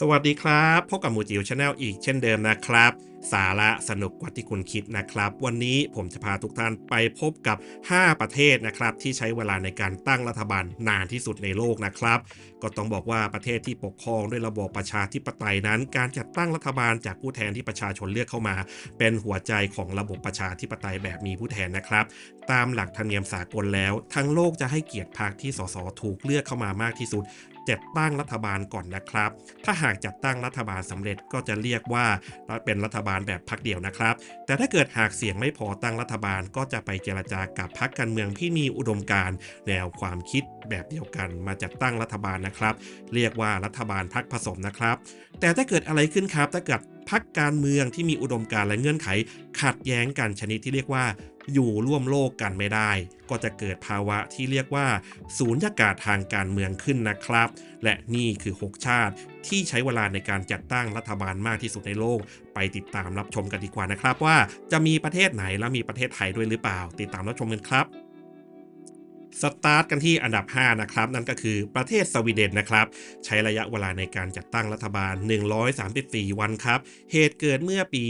สวัสดีครับ พบกับหมูจิ๋วชาแนลอีกเช่นเดิมนะครับ สาระสนุกกว่าที่คุณคิดนะครับ วันนี้ผมจะพาทุกท่านไปพบกับ 5 ประเทศนะครับ ที่ใช้เวลาในการตั้งรัฐบาลนานที่สุดในโลกนะครับ ก็ต้องบอกว่าประเทศที่ปกครองด้วยระบอบประชาธิปไตยนั้น การจัดตั้งรัฐบาลจากผู้แทนที่ประชาชนเลือกเข้ามา เป็นหัวใจของระบบประชาธิปไตยแบบมีผู้แทนนะครับ ตามหลักธรรมเนียมสากลแล้ว ทั้งโลกจะให้เกียรติพรรคที่สสถูกเลือกเข้ามามากที่สุด จัดตั้งรัฐบาลก่อนนะครับ ถ้าหากจัดตั้งรัฐบาลสำเร็จก็จะเรียกว่าเป็นรัฐบาลแบบพรรคเดียวนะครับ แต่ถ้าเกิดหากเสียงไม่พอตั้งรัฐบาลก็จะไปเจรจากับพรรคการเมืองที่มีอุดมการณ์แนวความคิดแบบเดียวกัน มาจัดตั้งรัฐบาลนะครับ เรียกว่ารัฐบาลพรรคผสมนะครับ แต่ถ้าเกิดอะไรขึ้นครับถ้าเกิดพรรคการเมืองที่มีอุดมการณ์และเงื่อนไขขัดแย้งกันชนิดที่เรียกว่า อยู่ร่วมโลกกันไม่ได้ ก็จะเกิดภาวะที่เรียกว่าศูนยากาศทางการเมืองขึ้นนะครับ และนี่คือ 6 ชาติที่ใช้เวลาในการจัดตั้งรัฐบาลมากที่สุดในโลก ไปติดตามรับชมกันดีกว่านะครับ ว่าจะมีประเทศไหนและมีประเทศไทยด้วยหรือเปล่า ติดตามรับชมกันครับ สตาร์ทกันที่อันดับ 5 นะครับ นั่นก็คือประเทศสวีเดนนะครับ ใช้ระยะเวลาในการจัดตั้งรัฐบาล 134 วันครับ เหตุเกิดเมื่อปี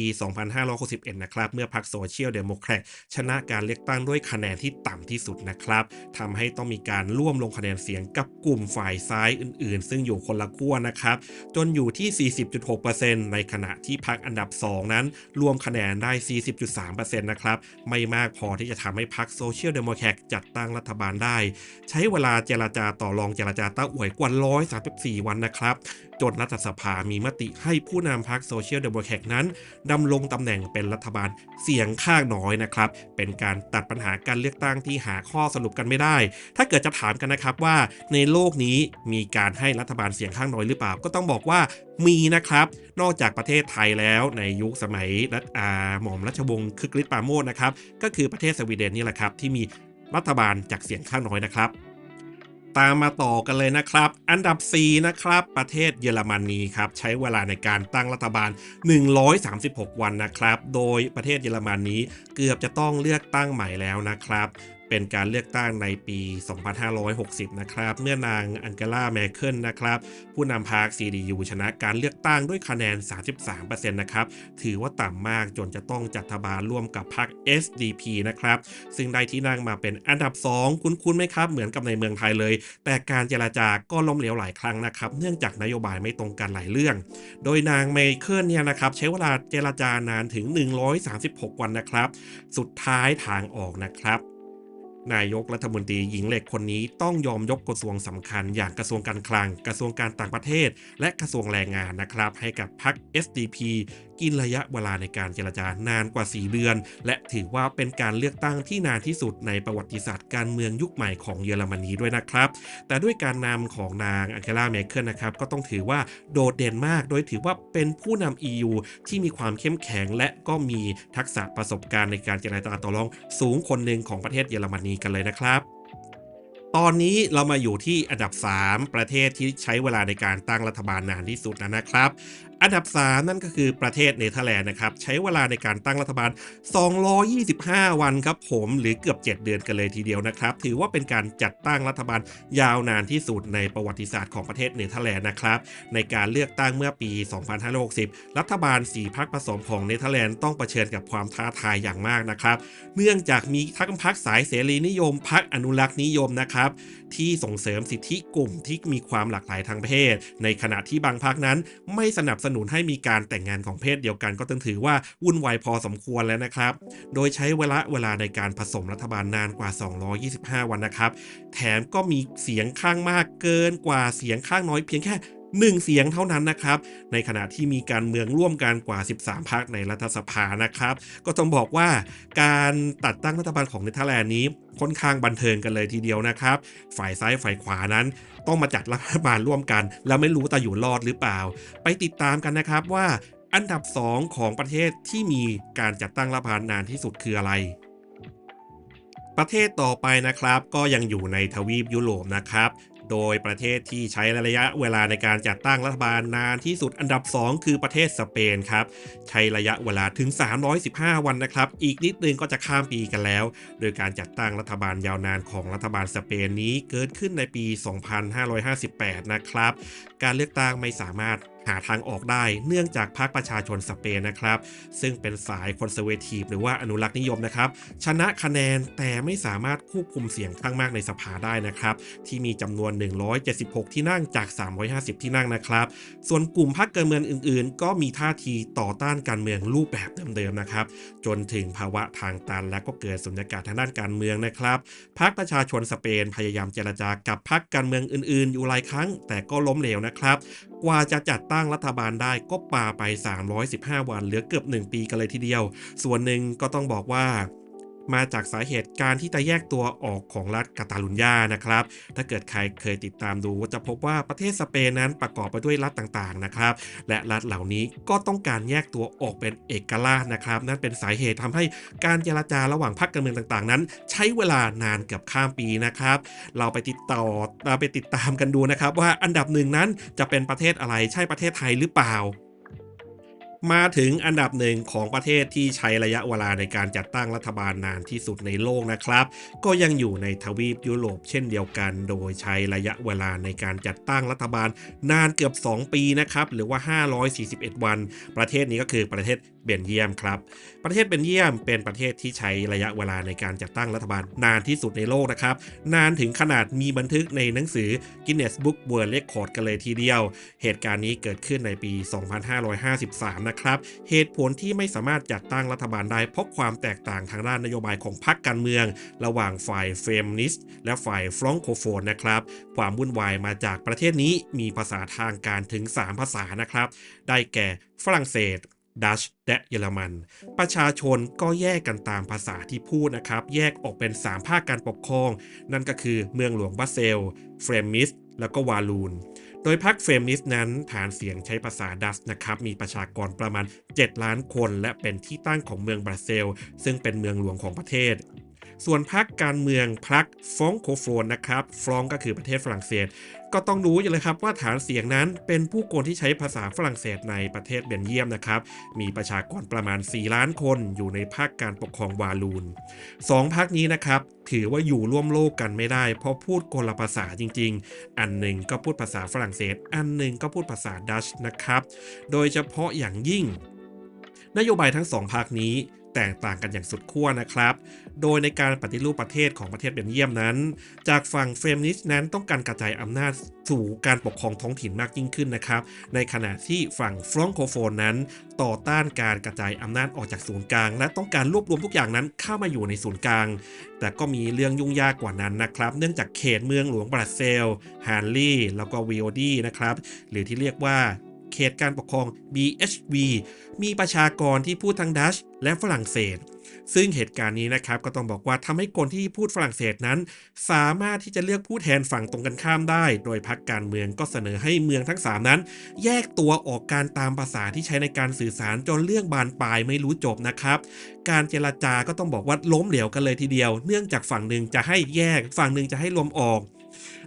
2561 นะครับ เมื่อพรรคโซเชียลเดโมแครตชนะการเลือกตั้งด้วยคะแนนที่ต่ำที่สุดนะครับทำให้ต้องมีการร่วมลงคะแนนเสียงกับกลุ่มฝ่ายซ้ายอื่นๆ ซึ่งอยู่คนละขั้วนะครับ จนอยู่ที่ 40.6%ในขณะที่พรรคอันดับ 2 นั้น รวมคะแนนได้ 40.3%นะครับไม่มากพอที่จะทำให้พรรคโซเชียลเดโมแครตจัดตั้งรัฐบาลได้ ใช้เวลาเจรจาต่อรองเจรจาต้าอวยกว่า 134 วันนะครับ จนรัฐสภามีมติให้ผู้นำพรรคโซเชียลเดโมแครตนั้นดำรงตำแหน่งเป็นรัฐบาลเสียงข้างน้อยนะครับ เป็นการตัดปัญหาการเลือกตั้งที่หาข้อสรุปกันไม่ได้ ถ้าเกิดจะถามกันนะครับว่าในโลกนี้มีการให้รัฐบาลเสียงข้างน้อยหรือเปล่า ก็ต้องบอกว่ามีนะครับ นอกจากประเทศไทยแล้วในยุคสมัยรัฐอาหม่อมราชวงศ์คึกฤทธิ์ปราโมชนะครับ ก็คือประเทศสวีเดนนี่แหละครับ ที่มี รัฐบาลจากเสียงข้างน้อยนะครับ ตามมาต่อกันเลยนะครับ อันดับ 4 นะครับ ประเทศเยอรมนีครับใช้เวลาในการตั้งรัฐบาล 136 วันนะครับ โดยประเทศเยอรมนีเกือบจะต้องเลือกตั้งใหม่แล้วนะครับ เป็นการเลือกตั้งในปี 2560 นะครับ เมื่อนางอังเกลาแมเคิลนะครับ ผู้นำพรรค CDU ชนะการเลือกตั้งด้วยคะแนน 33%นะครับ ถือว่าต่ำมากจนจะต้องจัดรัฐบาลร่วมกับพรรค SDP นะครับ ซึ่งได้ที่นั่งมาเป็นอันดับ 2 คุ้นๆไหมครับ เหมือนกับในเมืองไทยเลย แต่การเจราจาก็ล้มเหลวหลายครั้งนะครับ เนื่องจากนโยบายไม่ตรงกันหลายเรื่อง โดยนางเมเคิลเนี่ยนะครับใช้เวลาเจราจานานถึง 136 วันนะครับ สุดท้ายทางออกนะครับ นายกรัฐมนตรีหญิงเหล็กคนนี้ต้องยอมยกกระทรวงสำคัญ อย่างกระทรวงการคลัง กระทรวงการต่างประเทศ และกระทรวงแรงงานนะครับ ให้กับพรรค SDP กินระยะเวลาในการเจรจานานกว่า 4 เดือน และถือว่าเป็นการเลือกตั้งที่นานที่สุดในประวัติศาสตร์การเมืองยุคใหม่ของเยอรมนีด้วยนะครับ แต่ด้วยการนำของนางอังเกลาเมเคิลนะครับก็ต้องถือว่าโดดเด่นมาก โดยถือว่าเป็นผู้นำ EU ที่มีความเข้มแข็ง และก็มีทักษะประสบการณ์ในการเจรจาต่อรองสูงคนหนึ่งของประเทศเยอรมนีกันเลยนะครับตอนนี้เรามาอยู่ที่อันดับ 3 ประเทศที่ใช้เวลาในการตั้งรัฐบาลนานที่สุดนะครับ อันดับ 3 นั่นก็คือประเทศเนเธอร์แลนด์นะครับ ใช้เวลาในการตั้งรัฐบาล 225 วันครับผมหรือเกือบ 7 เดือนกันเลยทีเดียวนะครับ ถือว่าเป็นการจัดตั้งรัฐบาลยาวนานที่สุดในประวัติศาสตร์ของประเทศเนเธอร์แลนด์นะครับ ในการเลือกตั้งเมื่อปี 2560 รัฐบาล 4พรรคผสมของเนเธอร์แลนด์ต้องเผชิญกับความท้าทายอย่างมากนะครับ เนื่องจากมีทั้งพรรคสายเสรีนิยมพรรคอนุรักษ์นิยมนะครับที่ส่งเสริมสิทธิกลุ่มที่มีความหลากหลายทางเพศ ในขณะที่บางพรรคนั้นไม่สนับสนุนให้มีการแต่งงานของเพศเดียวกัน ก็ต้องถือว่าวุ่นวายพอสมควรแล้วนะครับ โดยใช้เวลาเวลาในการผสมรัฐบาลนานกว่า 225 วันนะครับ แถมก็มีเสียงข้างมากเกินกว่าเสียงข้างน้อยเพียงแค่ หนึ่งเสียงเท่านั้นนะครับ ในขณะที่มีการเมืองร่วมกันกว่า 13พรรคในรัฐสภานะครับ ก็ต้องบอกว่าการตัดตั้งรัฐบาลของเนเธอร์แลนด์นี้ค่อนข้างบันเทิงกันเลยทีเดียวนะครับ ฝ่ายซ้ายฝ่ายขวานั้น ต้องมาจัดรัฐบาลร่วมกัน แล้วไม่รู้จะอยู่รอดหรือเปล่า ไปติดตามกันนะครับว่าอันดับ 2 ของประเทศที่มีการจัดตั้งรัฐบาลนานที่สุดคืออะไรประเทศต่อไปนะครับก็ยังอยู่ในทวีปยุโรปนะครับ โดยประเทศที่ใช้ระยะเวลาในการจัดตั้งรัฐบาลนานที่สุดอันดับ 2 คือประเทศสเปนครับ ใช้ระยะเวลาถึง 315 วันนะครับ อีกนิดนึงก็จะข้ามปีกันแล้ว โดยการจัดตั้งรัฐบาลยาวนานของรัฐบาลสเปนนี้เกิดขึ้นในปี 2558 นะครับ การเลือกตั้งไม่สามารถหาทางออกได้เนื่องจากพรรคประชาชนสเปนนะครับ ซึ่งเป็นสายคอนเซอร์เวทีฟหรือว่าอนุรักษ์นิยมนะครับ ชนะคะแนนแต่ไม่สามารถควบคุมเสียงข้างมากในสภาได้นะครับ ที่มีจำนวน 176 ที่นั่งจาก 350 ที่นั่งนะครับ ส่วนกลุ่มพรรคการเมืองอื่น ๆ ก็มีท่าทีต่อต้านการเมืองรูปแบบเดิมๆนะครับ จนถึงภาวะทางตันและก็เกิดสุญญากาศทางด้านการเมืองนะครับพรรคประชาชนสเปนพยายามเจรจากับพรรคการเมืองอื่น ๆ อยู่หลายครั้ง แต่ก็ล้มเหลวนะครับ กว่าจะจัดตั้งรัฐบาลได้ก็ปาไป 315 วัน เหลือเกือบ 1 ปีกันเลยทีเดียว ส่วนหนึ่งก็ต้องบอกว่า มาจากสาเหตุการที่จะแยกตัวออกของรัฐกาตาลุญญานะครับ ถ้าเกิดใครเคยติดตามดูจะพบว่าประเทศสเปนนั้นประกอบไปด้วยรัฐต่างๆนะครับ และรัฐเหล่านี้ก็ต้องการแยกตัวออกเป็นเอกราชนะครับ นั่นเป็นสาเหตุทำให้การเจรจาระหว่างพรรคการเมืองต่างๆ นั้น ใช้เวลานานเกือบข้ามปีนะครับ เราไปติดต่อเราไปติดตามกันดูนะครับ ว่าอันดับหนึ่งนั้นจะเป็นประเทศอะไรใช่ประเทศไทยหรือเปล่า มาถึงอันดับหนึ่งของประเทศที่ใช้ระยะเวลาในการจัดตั้งรัฐบาลนานที่สุดในโลกนะครับ ก็ยังอยู่ในทวีปยุโรปเช่นเดียวกัน โดยใช้ระยะเวลาในการจัดตั้งรัฐบาลนานเกือบ 2 ปีนะครับ หรือว่า 541 วัน ประเทศนี้ก็คือประเทศ เบลเยียมครับ ประเทศเบลเยียมเป็นประเทศที่ใช้ระยะเวลาในการจัดตั้งรัฐบาลนานที่สุดในโลกนะครับ นานถึงขนาดมีบันทึกในหนังสือ Guinness Book World Record กันเลยทีเดียว เหตุการณ์นี้เกิดขึ้นในปี 2553 นะครับ เหตุผลที่ไม่สามารถจัดตั้งรัฐบาลได้เพราะความแตกต่างทางด้านนโยบายของพรรคการเมือง ระหว่างฝ่ายเฟมนิสต์และฝ่ายฟรองโคโฟนนะครับ ความวุ่นวายมาจากประเทศนี้มีภาษาทางการถึง 3 ภาษานะครับ ได้แก่ฝรั่งเศส ดัชและเยอรมัน ประชาชนก็แยกกันตามภาษาที่พูดนะครับ แยกออกเป็น 3 ภาคการปกครอง นั่นก็คือเมืองหลวงบรัสเซล เฟรมิส แล้วก็วาลูน โดยพรรคเฟรมิสนั้นฐานเสียงใช้ภาษาดัชนะครับ มีประชากรประมาณ 7 ล้านคน และเป็นที่ตั้งของเมืองบรัสเซล ซึ่งเป็นเมืองหลวงของประเทศ ส่วนพรรคการเมืองพรรคฟองโคโฟนนะครับฟรองก็คือประเทศฝรั่งเศส ก็ต้องรู้อยู่เลยครับว่าฐานเสียงนั้นเป็นผู้คนที่ใช้ภาษาฝรั่งเศสในประเทศเบลเยียมนะครับ มีประชากรประมาณ 4 ล้านคนอยู่ในภาคการปกครองวาลูนสองภาคนี้นะครับถือว่าอยู่ร่วมโลกกันไม่ได้ เพราะพูดคนละภาษาจริง ๆ อันหนึ่งก็พูดภาษาฝรั่งเศส อันหนึ่งก็พูดภาษาดัชนะครับ โดยเฉพาะอย่างยิ่ง นโยบายทั้งสองภาคนี้ แตกต่างกันอย่างสุดขั้วนะครับ โดยในการปฏิรูปประเทศของประเทศเบลเยียมนั้น จากฝั่งเฟมนิสต์นั้นต้องการกระจายอำนาจสู่การปกครองท้องถิ่นมากยิ่งขึ้นนะครับ ในขณะที่ฝั่งฟรองโคโฟนนั้น ต่อต้านการกระจายอำนาจออกจากศูนย์กลาง และต้องการรวบรวมทุกอย่างนั้นเข้ามาอยู่ในศูนย์กลาง แต่ก็มีเรื่องยุ่งยากกว่านั้นนะครับ เนื่องจากเขตเมืองหลวงบรัสเซลฮานลี่แล้วก็วิโอดีนะครับ หรือที่เรียกว่า เขตการปกครอง BHV มีประชากรที่พูดทั้งดัชและฝรั่งเศส ซึ่งเหตุการณ์นี้นะครับก็ต้องบอกว่าทำให้คนที่พูดฝรั่งเศสนั้น สามารถที่จะเลือกผู้แทนฝั่งตรงกันข้ามได้ โดยพรรคการเมืองก็เสนอให้เมืองทั้ง 3 นั้น แยกตัวออกการตามภาษาที่ใช้ในการสื่อสารจนเรื่องบานปลายไม่รู้จบนะครับ การเจรจาก็ต้องบอกว่าล้มเหลวกันเลยทีเดียว เนื่องจากฝั่งหนึ่งจะให้แยกฝั่งหนึ่งจะให้รวมออก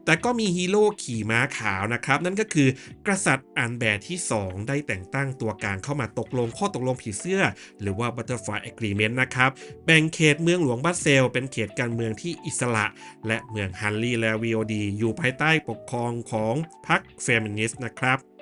แต่ก็มีฮีโร่ขี่ม้าขาวนะครับ นั่นก็คือกษัตริย์อันแบร์ที่ 2 ได้แต่งตั้งตัวกลางเข้ามาตกลงข้อตกลงผีเสื้อ หรือว่า Butterfly Agreement นะครับ แบ่งเขตเมืองหลวงบัสเซล เป็นเขตการเมืองที่อิสระ และเมืองฮันลีและวีโอดีอยู่ภายใต้ปกครองของพรรคเฟมินิสต์นะครับ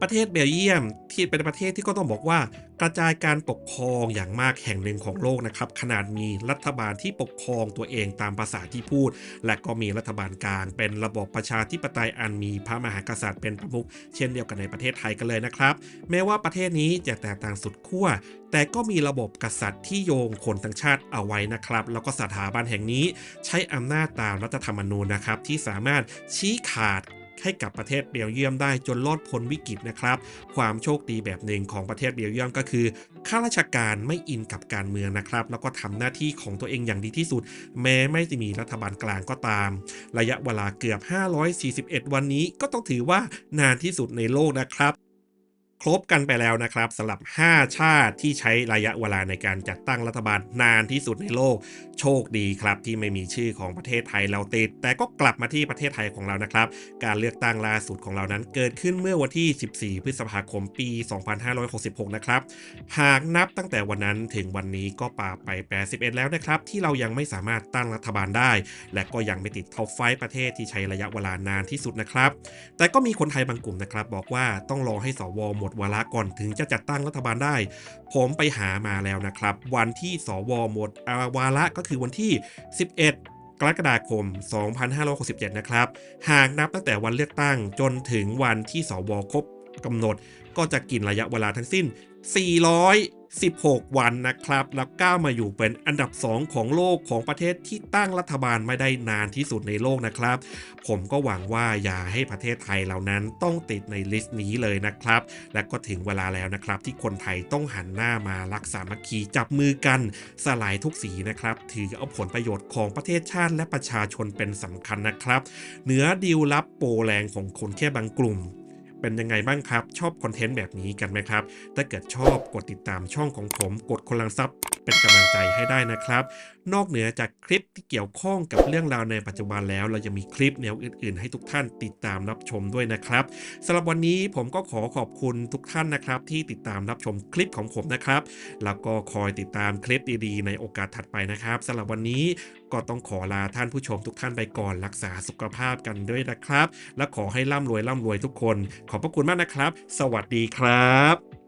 ประเทศเบลเยียมที่เป็นประเทศที่ก็ต้องบอกว่า กระจายการปกครองอย่างมากแห่งหนึ่งของโลกนะครับ ขนาดมีรัฐบาลที่ปกครองตัวเองตามภาษาที่พูด และก็มีรัฐบาลกลาง เป็นระบบประชาธิปไตยอันมีพระมหากษัตริย์เป็นประมุขเช่นเดียวกันในประเทศไทยกันเลยนะครับ แม้ว่าประเทศนี้จะแตกต่างสุดขั้วแต่ก็มีระบบกษัตริย์ที่โยงคนทั้งชาติเอาไว้นะครับ แล้วก็สถาบันแห่งนี้ใช้อำนาจตามรัฐธรรมนูญนะครับ ที่สามารถชี้ขาด ให้กับประเทศเบลเยียมได้จนรอดพ้นวิกฤตนะครับ ความโชคดีแบบหนึ่งของประเทศเบลเยียมก็คือข้าราชการไม่อินกับการเมืองนะครับ แล้วก็ทำหน้าที่ของตัวเองอย่างดีที่สุด แม้ไม่จะมีรัฐบาลกลางก็ตาม ระยะเวลาเกือบ 541 วันนี้ก็ต้องถือว่านานที่สุดในโลกนะครับ ครบกันไปแล้วนะครับสำหรับ 5 ชาติที่ใช้ระยะเวลาในการจัดตั้งรัฐบาลนานที่สุดในโลก โชคดีครับ ที่ไม่มีชื่อของประเทศไทยเราติด แต่ก็กลับมาที่ประเทศไทยของเรานะครับ การเลือกตั้งล่าสุดของเรานั้นเกิดขึ้นเมื่อวันที่ 14 พฤษภาคมปี 2566 นะครับ หากนับตั้งแต่วันนั้นถึงวันนี้ก็ป่าไป 81 แล้วนะครับ ที่เรายังไม่สามารถตั้งรัฐบาลได้ และก็ยังไม่ติดท็อปไฟประเทศที่ใช้ระยะเวลานานที่สุดนะครับ แต่ก็มีคนไทยบางกลุ่มนะครับ บอกว่าต้องรอให้สวหมดวาระก่อนถึงจะจัดตั้งรัฐบาลได้ ผมไปหามาแล้วนะครับ วันที่สวหมดอาวาระก็คือวันที่ 11กรกฎาคม 2567 นะครับ หากนับตั้งแต่วันเลือกตั้งจนถึงวันที่สวครบ กำหนด ก็จะกินระยะเวลาทั้งสิ้น 416 วันนะครับ แล้วก้าวมาอยู่เป็นอันดับ 2 ของโลกของประเทศที่ตั้งรัฐบาลไม่ได้นานที่สุดในโลกนะครับ ผมก็หวังว่าอย่าให้ประเทศไทยเหล่านั้นต้องติดในลิสต์นี้เลยนะครับ และก็ถึงเวลาแล้วนะครับ ที่คนไทยต้องหันหน้ามารักสามัคคีจับมือกันสลายทุกสีนะครับ ถือเอาผลประโยชน์ของประเทศชาติและประชาชนเป็นสำคัญนะครับ เหนือดีลลับโปรแรงของคนแค่บางกลุ่ม เป็นยังไงบ้างครับ ชอบคอนเทนต์แบบนี้กันไหมครับ ถ้าเกิดชอบกดติดตามช่องของผม กดคนลังซับเป็นกำลังใจให้ได้นะครับ นอกเหนือจากคลิปที่เกี่ยวข้องกับเรื่องราวในปัจจุบันแล้ว เรายังมีคลิปแนวอื่น ๆ ให้ทุกท่านติดตามรับชมด้วยนะครับสำหรับวันนี้ผมก็ขอขอบคุณทุกท่านนะครับ ที่ติดตามรับชมคลิปของผมนะครับ แล้วก็คอยติดตามคลิปดีๆ ในโอกาสถัดไปนะครับสำหรับวันนี้ ก็ต้องขอลาท่านผู้ชมทุกท่านไปก่อนรักษาสุขภาพกันด้วยนะครับ และขอให้ร่ำรวยร่ำรวยทุกคน ขอบพระคุณมากนะครับ สวัสดีครับ